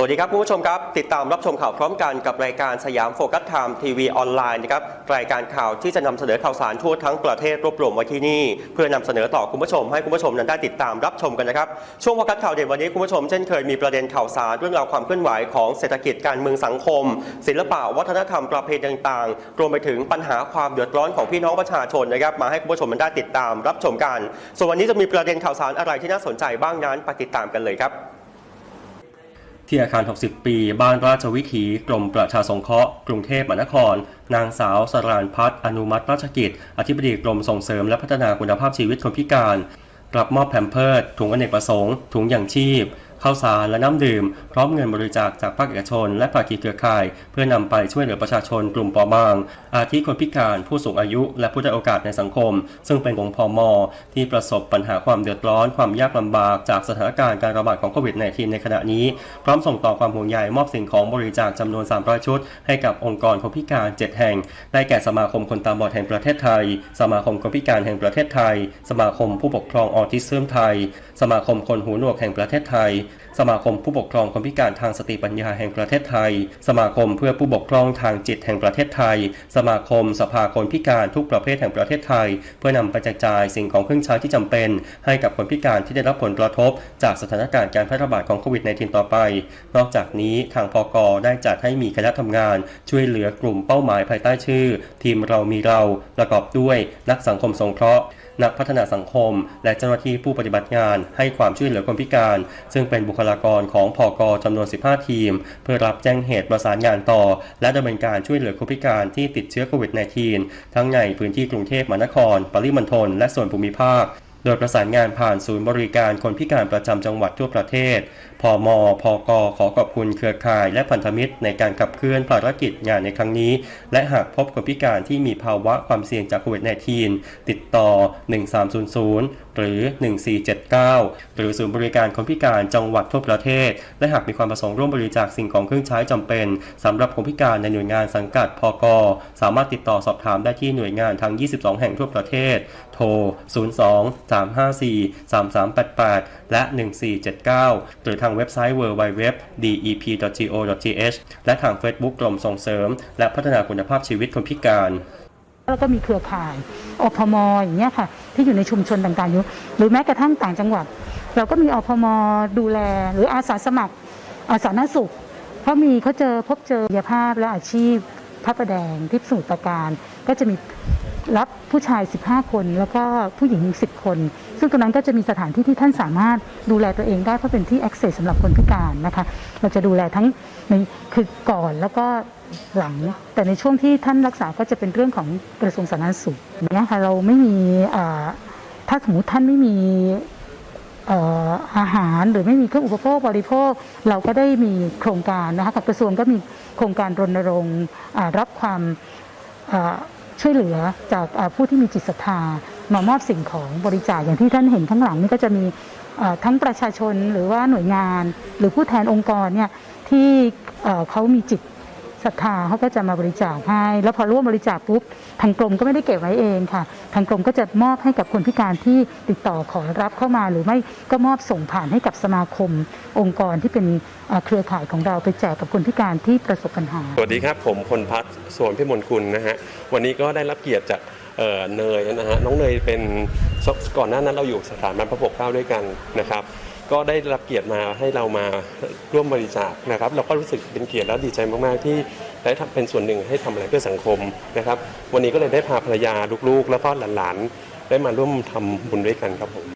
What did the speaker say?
สวัสดีครับคุณผู้ชมครับ ติดตามรับชมข่าวพร้อมกันกับรายการสยามโฟกัสไทม์ทีวีออนไลน์นะครับรายการข่าวที่จะนำเสนอข่าวสารทั่วทั้งประเทศรวบรวมไว้ที่นี่ เพื่อนำเสนอต่อคุณผู้ชม ให้คุณผู้ชมนั้นได้ติดตามรับชมกันนะครับช่วงโฟกัสข่าวเด่นวันนี้คุณผู้ชมเช่นเคยมีประเด็นข่าวสารเรื่องราวความเคลื่อนไหวของเศรษฐกิจการเมืองสังคม ศิลปะวัฒนธรรมประเพณีต่างๆ รวมไปถึงปัญหาความเดือดร้อนของพี่น้องประชาชนนะครับมาให้คุณผู้ชมนั้นได้ติดตามรับชมกัน ส่วนวันนี้จะมีประเด็นข่าวสารอะไรที่น่าสนใจบ้างนั้นไปติดตามกันเลยครับ ที่อาคาร 60 ปี บ้านราชวิถีกรมประชาสงเคราะห์กรุงเทพมหานคร นางสาวสรานพัฒน์อนุมัติราชกิจ อธิบดีกรมส่งเสริมและพัฒนาคุณภาพชีวิตคนพิการ รับมอบแผ่นเพิร์ดถุงอเนกประสงค์ ถุงอย่างชีพ ข้าวสารและน้ำดื่ม พร้อมเงินบริจาคจากภาคเอกชน และภาคีเครือข่าย เพื่อนำไปช่วยเหลือประชาชนกลุ่มเปราะบาง อาทิคนพิการผู้สูงอายุ และผู้ได้โอกาสในสังคม ซึ่งเป็นกลุ่มพมที่ประสบปัญหาความเดือดร้อนความยากลำบากจากสถานการณ์การระบาดของโควิด -19 ในขณะนี้ พร้อมส่งต่อความห่วงใยมอบสิ่งของบริจาคจำนวน 300 ชุด ให้กับองค์กรคนพิการ 7 แห่ง ได้แก่สมาคมคนตาบอดแห่งประเทศไทย สมาคมคนพิการแห่งประเทศไทย สมาคมผู้ปกครองออทิสซึมไทย สมาคมคนหูหนวกแห่งประเทศไทยสมาคมผู้ปกครองคนพิการทางสติปัญญาแห่งประเทศไทย สมาคมเพื่อผู้ปกครองทางจิตแห่งประเทศไทย สมาคมสภาคนพิการทุกประเภทแห่งประเทศไทย เพื่อนำไปแจกจ่ายสิ่งของเครื่องใช้ที่จำเป็น ให้กับคนพิการที่ได้รับผลกระทบ จากสถานการณ์การแพร่ระบาดของโควิด -19 ต่อไป นอกจากนี้ทางพกได้จัดให้มีคณะทำงาน ช่วยเหลือกลุ่มเป้าหมายภายใต้ชื่อ ทีมเรามีเราประกอบด้วยนักสังคมสงเคราะห์ นักพัฒนาสังคม และเจ้าหน้าที่ผู้ปฏิบัติงาน ให้ความช่วยเหลือคนพิการ ซึ่งเป็นบุคลากรของพอกจำนวน 15 ทีม เพื่อรับแจ้งเหตุประสานงานต่อ และดำเนินการช่วยเหลือคนพิการที่ติดเชื้อโควิด -19 ทั้งในพื้นที่กรุงเทพมหานคร ปริมณฑลและส่วนภูมิภาค โดยประสานงานผ่านศูนย์บริการคนพิการประจำจังหวัดทั่วประเทศพมพกขอขอบคุณเครือข่ายและพันธมิตร ในการขับเคลื่อนภารกิจงานในครั้งนี้ และหากพบคนพิการที่มีภาวะความเสี่ยงจากโควิด -19 ติดต่อ 1300 หรือ 1479 หรือศูนย์บริการคนพิการจังหวัดทั่วประเทศ และหากมีความประสงค์ร่วมบริจาคสิ่งของเครื่องใช้จำเป็นสำหรับคนพิการในหน่วยงานสังกัดพกสามารถติดต่อสอบถามได้ที่หน่วยงานทั้ง 22 แห่งทั่วประเทศ โทร 02 354 3388 และ 1479 หรือทางเว็บไซต์ www.dep.go.th และทาง Facebook กรมส่งเสริม และพัฒนาคุณภาพชีวิตคนพิการแล้วก็มีเครือข่ายอพมอย่างเงี้ยค่ะ ที่อยู่ในชุมชนต่างๆอยู่หรือแม้กระทั่งต่างจังหวัด เราก็มีอพมดูแล หรืออาสาสมัคร อาสาธารณสุขเพราะมีเขาเจอพบเจอยาภาพและอาชีพพระประแดงที่สมุทรปราการ ก็จะมี รับผู้ชาย 15 คน แล้วก็ผู้หญิง 10 คน ซึ่งตรงนั้นก็จะมีสถานที่ที่ท่านสามารถดูแลตัวเองได้เพราะเป็นที่ access สำหรับคนพิการนะคะ เราจะดูแลทั้งในคือก่อนแล้วก็หลัง แต่ในช่วงที่ท่านรักษาก็จะเป็นเรื่องของกระทรวงสาธารณสุขเนี้ยค่ะเราไม่มีถ้าสมมติท่านไม่มีอาหารหรือไม่มีเครื่องอุปโภคบริโภค เราก็ได้มีโครงการนะคะกับกระทรวงก็มีโครงการรณรงค์รับความ ช่วยเหลือจากผู้ที่มีจิตศรัทธามามอบสิ่งของบริจาคอย่างที่ท่านเห็นข้างหลังนี่ก็จะมีทั้งประชาชนหรือว่าหน่วยงาน หรือผู้แทนองค์กรเนี่ยที่เขามีจิต ศรัทธาเขาก็จะมาบริจาคให้ แล้วพอร่วมบริจาคปุ๊บทางกรมก็ไม่ได้เก็บไว้เองค่ะ ทางกรมก็จะมอบให้กับคนพิการที่ติดต่อขอรับเข้ามาหรือไม่ก็มอบส่งผ่านให้กับสมาคม องค์กรที่เป็นเครือข่ายของเราไปแจกกับคนพิการที่ประสบปัญหา สวัสดีครับผมพลพัฒน์สวนพิมลกุลนะฮะวันนี้ก็ได้รับเกียรติจาก เอ่อเนยนะฮะน้องเนยเป็นก่อนหน้านั้นเราอยู่สถานบรรพปกเกล้าด้วยกันนะครับ ก็ได้รับเกียรติมาให้เรามาร่วมบริจาคนะครับ เราก็รู้สึกเป็นเกียรติและดีใจมาก ๆ ที่ได้ทำเป็นส่วนหนึ่งให้ทำอะไรเพื่อสังคมนะครับ วันนี้ก็เลยได้พาภรรยาลูก ๆ แล้วก็หลาน ๆ ได้มาร่วมทำบุญด้วยกันครับผม